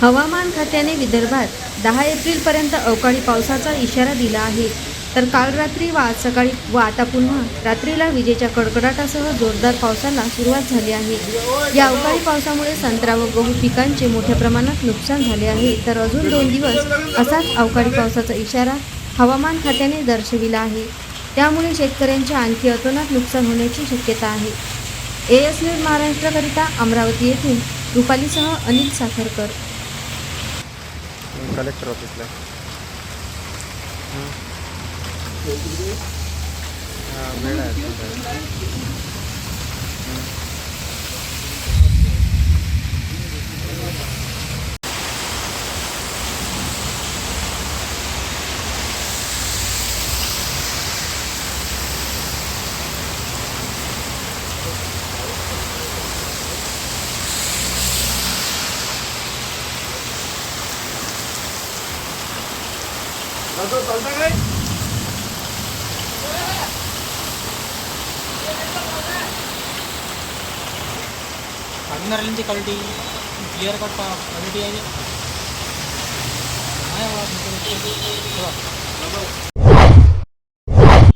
हवामान खात्याने विदर्भात दहा एप्रिलपर्यंत अवकाळी पावसाचा इशारा दिला आहे. तर काल रात्री व आज सकाळी व आता पुन्हा रात्रीला विजेच्या कडकडाटासह जोरदार पावसाला सुरुवात झाली आहे. या अवकाळी पावसामुळे संत्रा व गहू पिकांचे मोठ्या प्रमाणात नुकसान झाले आहे. तर अजून दोन दिवस असाच अवकाळी पावसाचा इशारा हवामान खात्याने दर्शविला आहे. त्यामुळे शेतकऱ्यांचे आणखी अतोनात नुकसान होण्याची शक्यता आहे. ए एस न्यूज महाराष्ट्राकरिता अमरावती येथून रुपालीसह अनिल साखरकर. कलेक्टर ऑफिसला हां वेळ आहे. കണ്ണറിലിൻ്റെ കളി ക്ലിയർ കട്ടാ കളി ആയി